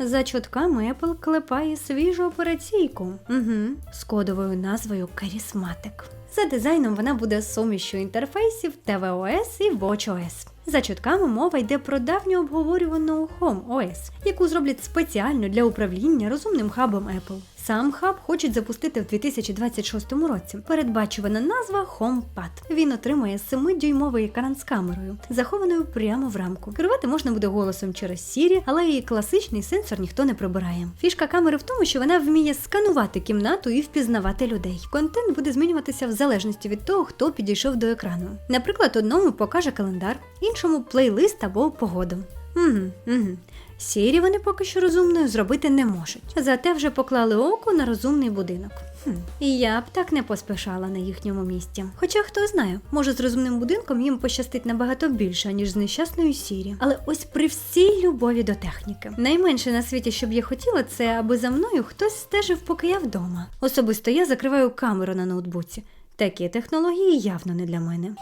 За чутками Apple клепає свіжу операційку угу. з кодовою назвою Charismatic. За дизайном вона буде сумішю інтерфейсів tvOS і watchOS. За чутками мова йде про давню обговорювану Home OS, яку зроблять спеціально для управління розумним хабом Apple. Сам хаб хочуть запустити в 2026 році. Передбачувана назва HomePad. Він отримує 7-дюймовий екран з камерою, захованою прямо в рамку. Керувати можна буде голосом через Siri, але і класичний сенсор ніхто не прибирає. Фішка камери в тому, що вона вміє сканувати кімнату і впізнавати людей. Контент буде змінюватися в залежності від того, хто підійшов до екрану. Наприклад, одному покаже календар, іншому плейлист або погоду. Угу, угу. Сірі вони поки що розумною зробити не можуть. Зате вже поклали око на розумний будинок. Хм. І я б так не поспішала на їхньому місці. Хоча хто знає, може з розумним будинком їм пощастить набагато більше, ніж з нещасною сірі. Але ось при всій любові до техніки. Найменше на світі, що б я хотіла, це аби за мною хтось стежив, поки я вдома. Особисто я закриваю камеру на ноутбуці. Такі технології явно не для мене.